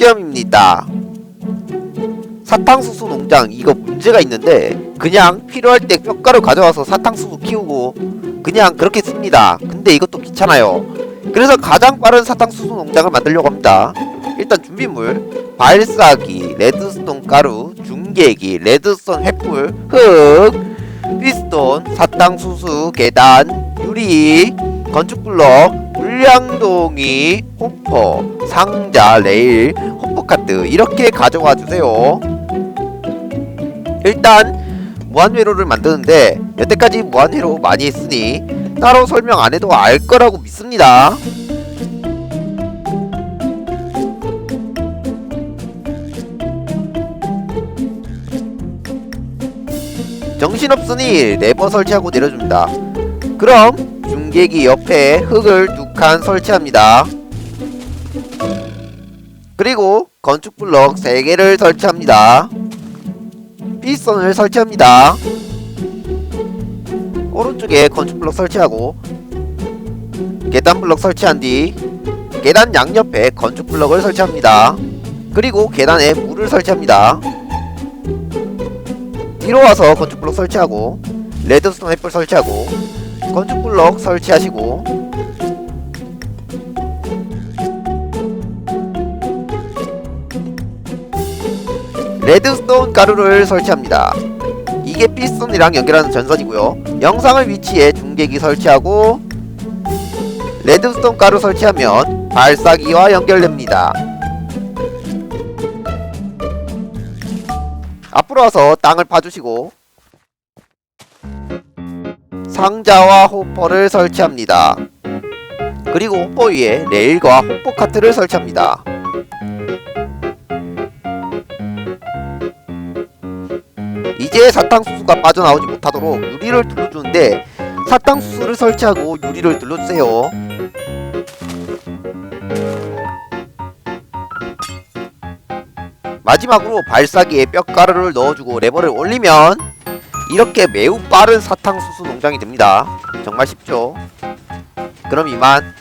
겸입니다. 사탕수수 농장 이거 문제가 있는데 그냥 필요할 때 뼈가루 가져와서 사탕수수 키우고 그냥 그렇게 씁니다. 근데 이것도 귀찮아요. 그래서 가장 빠른 사탕수수 농장을 만들려고 합니다. 일단 준비물 발사기, 레드스톤 가루, 중계기, 레드스톤 횃불, 흙, 피스톤, 사탕수수, 계단, 유리, 건축블럭, 물량동이, 호퍼, 상자, 레일, 호퍼카트 이렇게 가져와 주세요. 일단 무한회로를 만드는데 여태까지 무한회로 많이 했으니 따로 설명 안 해도 알 거라고 믿습니다. 정신없으니 레버 설치하고 내려줍니다. 그럼 중계기 옆에 흙을 두 칸 설치합니다. 그리고 건축 블럭 3개를 설치합니다. 삐선을 설치합니다. 오른쪽에 건축 블럭 설치하고 계단 블럭 설치한 뒤 계단 양옆에 건축 블럭을 설치합니다. 그리고 계단에 물을 설치합니다. 뒤로 와서 건축 블럭 설치하고 레드스톤 햇불 설치하고 건축 블럭 설치하시고 레드스톤 가루를 설치합니다. 이게 피스톤이랑 연결하는 전선이고요. 영상을 위치에 중계기 설치하고 레드스톤 가루 설치하면 발사기와 연결됩니다. 앞으로 와서 땅을 파주시고 상자와 호퍼를 설치합니다. 그리고 호퍼 위에 레일과 호퍼 카트를 설치합니다. 이제 사탕수수가 빠져나오지 못하도록 유리를 둘러주는데 사탕수수를 설치하고 유리를 둘러주세요. 마지막으로 발사기에 뼈가루를 넣어주고 레버를 올리면 이렇게 매우 빠른 사탕수수 농장이 됩니다. 정말 쉽죠? 그럼 이만